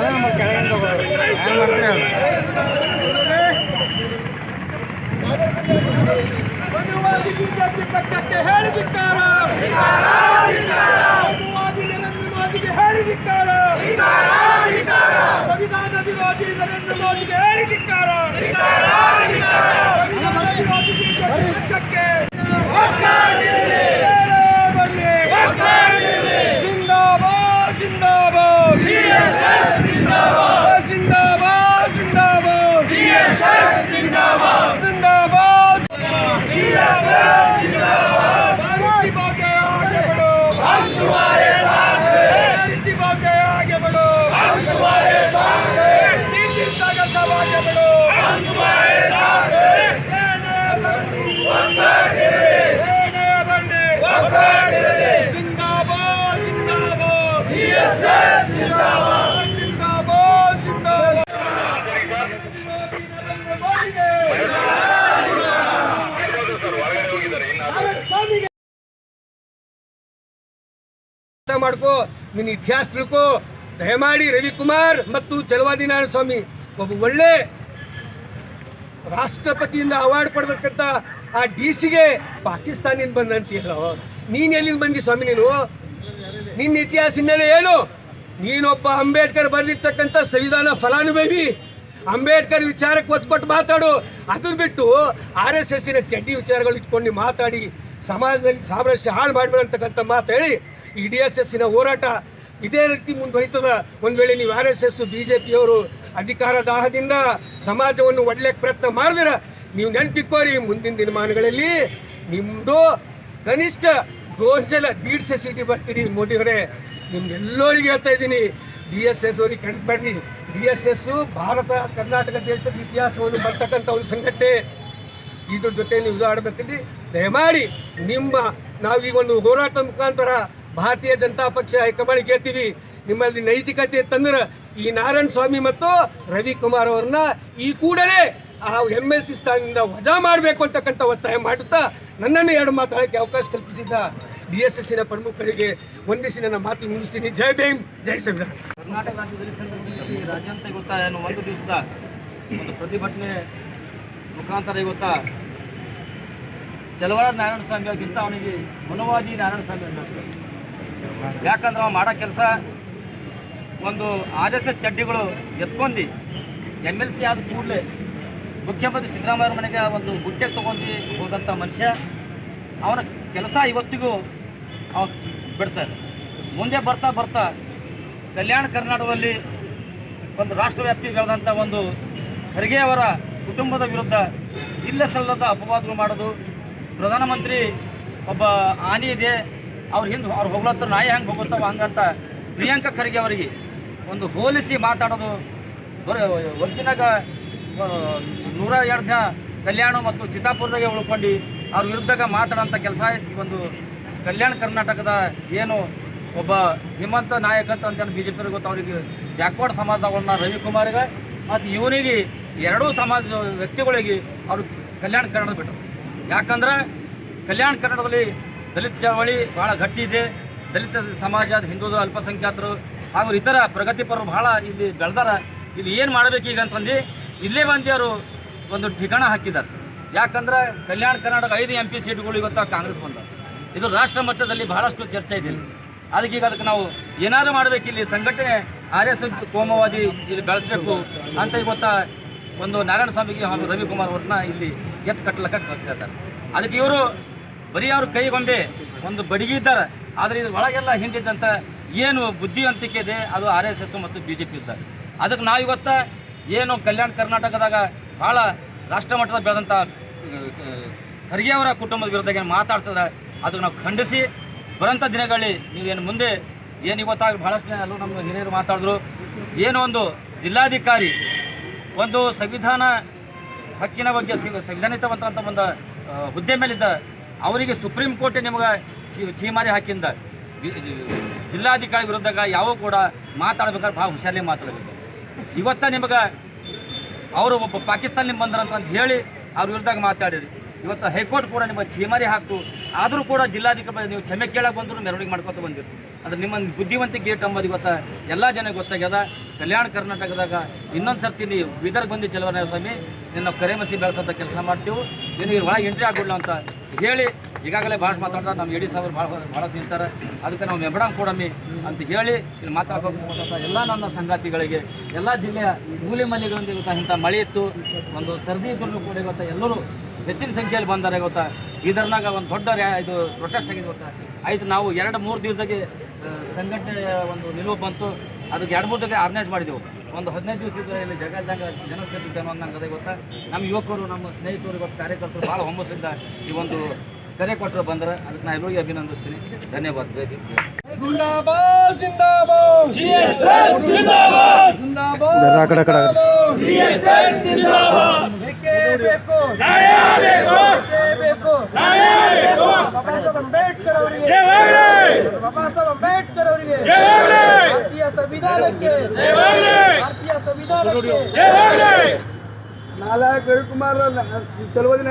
ಅದೇ ನಮಗೆ ಕೆಳಗಿಂದ ತಗೋದು ಹೆಂಗೆ ಮಾಡ್ತೀರಿ ಅದು ಪಕ್ಷಕ್ಕೆ ಹೇಳಿದ್ದಾರೆ ಮಾಡ್ಕೋ ನಿನ್ನ ಇತಿಹಾಸ ತಿಳ್ಕೋ. ದಯಮಾಡಿ ರವಿಕುಮಾರ್ ಮತ್ತು ಚಲವಾದಿ ನಾರಾಯಣ ಸ್ವಾಮಿ ಒಬ್ಬ ಒಳ್ಳೆ ರಾಷ್ಟ್ರಪತಿಯಿಂದ ಅವಾರ್ಡ್ ಪಡೆದಕ್ಕಂತ ಆ ಡಿ ಸಿಗೆ ಪಾಕಿಸ್ತಾನಿಂದ ಬಂದಂತೀಯಲ್ಲ ನೀನು ಎಲ್ಲಿಂದ ಬಂದಿ ಸ್ವಾಮಿ ನೀನು? ನಿನ್ನ ಇತಿಹಾಸ ಹಿನ್ನೆಲೆ ಏನು? ನೀನೊಬ್ಬ ಅಂಬೇಡ್ಕರ್ ಬರೆದಿರ್ತಕ್ಕಂಥ ಸಂವಿಧಾನ ಫಲಾನುಭವಿ. ಅಂಬೇಡ್ಕರ್ ವಿಚಾರಕ್ಕೆ ಒತ್ತು ಕೊಟ್ಟು ಮಾತಾಡು. ಅದನ್ನು ಬಿಟ್ಟು ಆರ್ ಎಸ್ ಎಸ್ಸಿನ ಚಡ್ಡಿ ವಿಚಾರಗಳು ಇಟ್ಕೊಂಡು ಮಾತಾಡಿ, ಸಮಾಜದಲ್ಲಿ ಸಾಮರಸ್ಯ ಹಾಳು ಮಾಡಬೇಡ ಮಾತು ಹೇಳಿ ಈ ಡಿ ಎಸ್ ಎಸ್ಸಿನ ಹೋರಾಟ ಇದೇ ರೀತಿ ಮುಂದುವರಿತದ. ಒಂದು ವೇಳೆ ನೀವು R S S B J ಪಿಯವರು ಅಧಿಕಾರ ದಾಹದಿಂದ ಸಮಾಜವನ್ನು ಒಡ್ಲಿಕ್ಕೆ ಪ್ರಯತ್ನ ಮಾಡಿದ್ರೆ ನೀವು ನೆನಪಿಕ್ಕೋರಿ ಮುಂದಿನ ದಿನಮಾನಗಳಲ್ಲಿ ನಿಮ್ಮದು ಕನಿಷ್ಠ ದೋಸೆಲ್ಲ ದೀಡ್ಸೆ ಸೀಟಿ ಬರ್ತೀರಿ ಮೋದಿಯವರೇ ನಿಮ್ಗೆಲ್ಲರಿಗೆ ಹೇಳ್ತಾ ಇದ್ದೀನಿ, ಡಿ ಎಸ್ ಎಸ್ ಅವರಿಗೆ ಕಣಕ್ಬೇಡ್ರಿ D S S Bharat, Karnataka ದೇಶದ ಇತಿಹಾಸವನ್ನು ಬರ್ತಕ್ಕಂಥ ಒಂದು ಸಂಘಟನೆ. ಇದ್ರ ಜೊತೆ ನೀವು ಇದು ಆಡಬೇಕಂದ್ರೆ ದಯಮಾಡಿ ನಿಮ್ಮ ನಾವೀಗ ಒಂದು ಹೋರಾಟ ಮುಖಾಂತರ ಭಾರತೀಯ ಜನತಾ ಪಕ್ಷ ಹೈಕಮಾಂಡ್ ಕೇಳ್ತೀವಿ. ನಿಮ್ಮಲ್ಲಿ ನೈತಿಕತೆ ತಂದ್ರೆ ಈ ನಾರಾಯಣ ಸ್ವಾಮಿ ಮತ್ತು ರವಿಕುಮಾರ್ ಅವ್ರನ್ನ ಈ ಕೂಡಲೇ ಆ ಎಂ ಎಲ್ ಸಿ ಸ್ಥಾನದಿಂದ ವಜಾ ಮಾಡಬೇಕು ಅಂತಕ್ಕಂಥ ಒತ್ತಾಯ ಮಾಡುತ್ತಾ ನನ್ನನ್ನು ಎರಡು ಮಾತಾಡೋಕ್ಕೆ ಅವಕಾಶ ಕಲ್ಪಿಸಿದ್ದ ಡಿ ಎಸ್ ಎಸ್ಸಿನ ಪ್ರಮುಖರಿಗೆ ವಂದಿಸಿ ನನ್ನ ಮಾತು ಮುಗಿಸ್ತೀನಿ. ಜೈ ಭೀಮ್, ಜೈ ಸಂವಿಧಾನ. ಕರ್ನಾಟಕ ರಾಜ್ಯದಲ್ಲಿ ರಾಜ್ಯಾಂತ ಗೊತ್ತಾ? ಒಂದು ದಿವಸದ ಒಂದು ಪ್ರತಿಭಟನೆ ಮುಖಾಂತರ ಇವತ್ತಾ ಚಲವಾಡ ನಾರಾಯಣ ಸ್ವಾಮಿ ಅವನಿಗೆ ಮನವಾದಿ ನಾರಾಯಣ ಸ್ವಾಮಿ ಅನ್ನಿಸ್ತು ಯಾಕಂದ್ರೆ ಅವ ಮಾಡೋ ಕೆಲಸ ಒಂದು ಆರ್ ಎಸ್ ಎಸ್ ಚಡ್ಡಿಗಳು ಎತ್ಕೊಂಡು. ಎಂ ಎಲ್ ಸಿ ಆದ ಕೂಡಲೇ ಮುಖ್ಯಮಂತ್ರಿ ಸಿದ್ದರಾಮಯ್ಯ ಮನೆಗೆ ಒಂದು ಬುಟ್ಟೆ ತೊಗೊಂಡು ಹೋದಂಥ ಮನುಷ್ಯ. ಅವನ ಕೆಲಸ ಇವತ್ತಿಗೂ ಅವ ಬಿಡ್ತಾರೆ ಮುಂದೆ ಬರ್ತಾ ಬರ್ತಾ ಕಲ್ಯಾಣ ಕರ್ನಾಟಕದಲ್ಲಿ ಒಂದು ರಾಷ್ಟ್ರವ್ಯಾಪ್ತಿ ಬೆಳೆದಂಥ ಒಂದು ಖರ್ಗೆಯವರ ಕುಟುಂಬದ ವಿರುದ್ಧ ಇಲ್ಲ ಸಲ್ಲದ ಅಪವಾದಗಳು ಮಾಡೋದು. ಪ್ರಧಾನಮಂತ್ರಿ ಒಬ್ಬ ಆನೆ ಇದೆ. ಅವ್ರ ಹಿಂದೆ ಅವ್ರು ಹೋಗ್ಲತ್ತ ನಾಯಿ ಹೆಂಗೆ ಹೋಗುತ್ತಾವ ಹಂಗಂತ ಪ್ರಿಯಾಂಕ ಖರ್ಗೆ ಅವರಿಗೆ ಒಂದು ಹೋಲಿಸಿ ಮಾತಾಡೋದು ಒರ್ಜಿನಾಗ ನೂರ ಎರಡು ಕಲ್ಯಾಣ ಮತ್ತು ಚಿತ್ತಾಪುರದಾಗೆ ಉಳ್ಕೊಂಡು ಅವ್ರ ವಿರುದ್ಧಗ ಮಾತಾಡೋಂಥ ಕೆಲಸ ಈ ಒಂದು ಕಲ್ಯಾಣ ಕರ್ನಾಟಕದ ಏನು ಒಬ್ಬ ಹಿಮಂತ ನಾಯಕ ಅಂತ ಬಿ ಜೆ ಪಿ ಗೊತ್ತು ಅವರಿಗೆ ಬ್ಯಾಕ್ವರ್ಡ್ ಸಮಾಜಗಳನ್ನ ರವಿಕುಮಾರ್ಗೆ ಮತ್ತು ಇವನಿಗೆ ಎರಡೂ ಸಮಾಜ ವ್ಯಕ್ತಿಗಳಿಗೆ ಅವರು ಕಲ್ಯಾಣ ಕನ್ನಡ ಬಿಟ್ಟರು ಯಾಕಂದ್ರೆ ಕಲ್ಯಾಣ ಕನ್ನಡದಲ್ಲಿ ದಲಿತ ಚಳವಳಿ ಭಾಳ ಗಟ್ಟಿ ಇದೆ. ದಲಿತ ಸಮಾಜ ಹಿಂದೂ ಅಲ್ಪಸಂಖ್ಯಾತರು ಹಾಗೂ ಇತರ ಪ್ರಗತಿಪರರು ಬಹಳ ಇಲ್ಲಿ ಬೆಳೆದಾರ. ಇಲ್ಲಿ ಏನು ಮಾಡಬೇಕು ಈಗ ಅಂತಂದು, ಇಲ್ಲೇ ಬಂದು ಅವರು ಒಂದು ಠಿಕಾಣ ಹಾಕಿದ್ದಾರೆ ಯಾಕಂದ್ರೆ ಕಲ್ಯಾಣ ಕರ್ನಾಟಕ ಐದು ಎಂ ಪಿ ಸೀಟ್ಗಳು ಇವತ್ತು ಕಾಂಗ್ರೆಸ್ ಬಂದ. ಇದು ರಾಷ್ಟ್ರ ಮಟ್ಟದಲ್ಲಿ ಬಹಳಷ್ಟು ಚರ್ಚೆ ಇದೆ. ಅದಕ್ಕೆ ಈಗ ಅದಕ್ಕೆ ನಾವು ಏನಾದರೂ ಮಾಡಬೇಕು ಇಲ್ಲಿ ಸಂಘಟನೆ ಆರ್ ಎಸ್ ಎಸ್ ಕೋಮವಾದಿ ಇಲ್ಲಿ ಬೆಳೆಸಬೇಕು ಅಂತ ಇವತ್ತು ಒಂದು ನಾರಾಯಣ ಸ್ವಾಮಿಗೆ ಹಾಗೂ ರವಿಕುಮಾರ್ ಅವ್ರನ್ನ ಇಲ್ಲಿ ಎತ್ತು ಕಟ್ಟಲಕ್ಕ ಕಳಿಸ್ತಾ ಇದ್ದಾರೆ. ಅದಕ್ಕೆ ಇವರು ಬರೀ ಅವ್ರ ಕೈಗೊಂಬೆ ಒಂದು ಬಡಿಗೆ ಇದ್ದಾರೆ. ಆದರೆ ಇದ್ರ ಒಳಗೆಲ್ಲ ಹಿಂದಿದ್ದಂಥ ಏನು ಬುದ್ಧಿವಂತಿಕೆ ಇದೆ ಅದು ಆರ್ ಎಸ್ ಎಸ್ ಮತ್ತು ಬಿ ಜೆ ಪಿ ಇದ್ದಾರೆ ಅದಕ್ಕೆ ನಾವು ಇವತ್ತು ಏನು ಕಲ್ಯಾಣ ಕರ್ನಾಟಕದಾಗ ಭಾಳ ರಾಷ್ಟ್ರ ಮಟ್ಟದ ಬೆಳೆದಂಥ ಖರ್ಗೆ ಅವರ ಕುಟುಂಬದ ವಿರುದ್ಧ ಏನು ಮಾತಾಡ್ತಾರೆ ಅದಕ್ಕೆ ನಾವು ಖಂಡಿಸಿ ಬರೋಂಥ ದಿನಗಳಲ್ಲಿ ನೀವೇನು ಮುಂದೆ ಏನು ಇವತ್ತಾಗ ಭಾಳಷ್ಟು ಎಲ್ಲರೂ ನಮ್ಮ ಹಿರಿಯರು ಮಾತಾಡಿದ್ರು. ಏನೋ ಒಂದು ಜಿಲ್ಲಾಧಿಕಾರಿ, ಒಂದು ಸಂವಿಧಾನ ಹಕ್ಕಿನ ಬಗ್ಗೆ ಸಂವಿಧಾನಿತವಂತ ಒಂದು ಹುದ್ದೆ ಮೇಲಿದ್ದ ಅವರಿಗೆ ಸುಪ್ರೀಂ ಕೋರ್ಟ್ ನಿಮಗೆ ಛೀಮಾರಿ ಹಾಕಿಂದ ಜಿಲ್ಲಾಧಿಕಾರಿ ವಿರುದ್ಧ ಯಾವ ಕೂಡ ಮಾತಾಡ್ಬೇಕಾದ್ರೆ ಭಾಳ ಹುಷಾರಲ್ಲಿ ಮಾತಾಡಬೇಕು. ಇವತ್ತ ನಿಮಗೆ ಅವರು ಒಬ್ಬ ಪಾಕಿಸ್ತಾನದಿಂದ ಬಂದ್ರಂತ ಅಂತ ಹೇಳಿ ಅವ್ರ ವಿರುದ್ಧ ಮಾತಾಡಿರಿ. ಇವತ್ತು ಹೈಕೋರ್ಟ್ ಕೂಡ ನಿಮಗೆ ಛೀಮಾರಿ ಹಾಕ್ತು. ಆದರೂ ಕೂಡ ಜಿಲ್ಲಾಧಿಕಾರಿ ನೀವು ಕ್ಷಮೆ ಕೇಳಕ್ಕೆ ಬಂದರೂ ಮೆರವಣಿಗೆ ಮಾಡ್ಕೊತ ಬಂದಿರು. ಅದು ನಿಮ್ಮ ಬುದ್ಧಿವಂತಿಕೆ ಗೇಟ್ ಅಂಬೋದು ಇವತ್ತು ಎಲ್ಲ ಜನಕ್ಕೆ ಗೊತ್ತಾಗ್ಯದ. ಕಲ್ಯಾಣ ಕರ್ನಾಟಕದಾಗ ಇನ್ನೊಂದು ಸರ್ತಿ ನೀವು ಬೀದರ್ಗೆ ಬಂದು ಚಲವರಾಯ ಸ್ವಾಮಿ ನಿನ್ನ ಕರೆಮಸಿ ಬೆಳೆಸೋಂಥ ಕೆಲಸ ಮಾಡ್ತೀವಿ. ನಿನಗೆ ಒಳಗೆ ಎಂಟ್ರಿ ಆಗೋಲ್ಲ ಅಂತ ಹೇಳಿ ಈಗಾಗಲೇ ಭಾಳ ಮಾತಾಡ್ತಾರೆ, ನಮ್ಮ ಎಡಿ ಸಾವಿರ ಭಾಳ ಭಾಳ ನಿಂತಾರೆ. ಅದಕ್ಕೆ ನಾವು ಮೆಬಡಾಂಗ್ ಕೊಡಮ್ಮಿ ಅಂತ ಹೇಳಿ ಇಲ್ಲಿ ಮಾತಾಡ್ಬೇಕು ಎಲ್ಲ ನನ್ನ ಸಂಗಾತಿಗಳಿಗೆ, ಎಲ್ಲ ಜಿಲ್ಲೆಯ ಮೂಲೆ ಮನೆಗಳಿಂದ ಗೊತ್ತಾ ಇಂಥ ಮಳೆ ಇತ್ತು, ಒಂದು ಸರ್ದಿ ಇದ್ರೂ ಕೂಡ ಗೊತ್ತಾ ಎಲ್ಲರೂ ಹೆಚ್ಚಿನ ಸಂಖ್ಯೆಯಲ್ಲಿ ಬಂದಾರೆ ಗೊತ್ತಾ. ಬೀದರ್ನಾಗ ಒಂದು ದೊಡ್ಡ ಇದು ಪ್ರೊಟೆಸ್ಟ್ ಆಗಿದೆ ಗೊತ್ತಾ. ಆಯ್ತು ನಾವು ಎರಡು ಮೂರು ದಿವಸದಾಗೆ ಸಂಘಟನೆ ಒಂದು ನಿಲುವು ಬಂತು, ಅದಕ್ಕೆ ಎರಡು ಮೂರು ದಿವಸ ಆರ್ಗನೈಸ್ ಮಾಡಿದೆವು. ಒಂದು ಹದಿನೈದು ದಿವಸ ಇದ್ರೆ ಇಲ್ಲಿ ಜಗತ್ತಂಗ ಜನಸೇವೆ ಅನ್ನೋ ಅದೇ ಗೊತ್ತಾ? ನಮ್ಮ ಯುವಕರು ನಮ್ಮ ಸ್ನೇಹಿತರು ಇವತ್ತು ಕಾರ್ಯಕರ್ತರು ಭಾಳ ಹೊಮ್ಮಸಿಂದ ಈ ಒಂದು ಕರೆ ಕೊಟ್ಟರು ಬಂದ್ರೆ ಅದಕ್ಕೆ ನಾನು ಎಲ್ಲರಿಗೂ ಅಭಿನಂದಿಸ್ತೀನಿ. ಧನ್ಯವಾದ. ಜೈ ಹಿಂದ್. ಜಿಂದಾಬಾದ್ ಜಿಂದಾಬಾದ್. ಜಿಂದಾಬಾದ್. ಜಿಂದಾಬಾದ್ ಬೇಕೇ ಬೇಕು. ಬೇಕೇ ಬೇಕು. ಬಾಬಾ ಸಾಹೇಬ್ ಅಂಬೇಡ್ಕರ್ ಅವರಿಗೆ. ಬಾಬಾ ಸಾಹೇಬ್ ಅಂಬೇಡ್ಕರ್ ಅವರಿಗೆ. ಭಾರತೀಯ ಸಂವಿಧಾನಕ್ಕೆ. ಸಂವಿಧಾನಕ್ಕೆ ನಾಲ್ಕು ರವಿಕುಮಾರ್ ಚಲುವದಿನ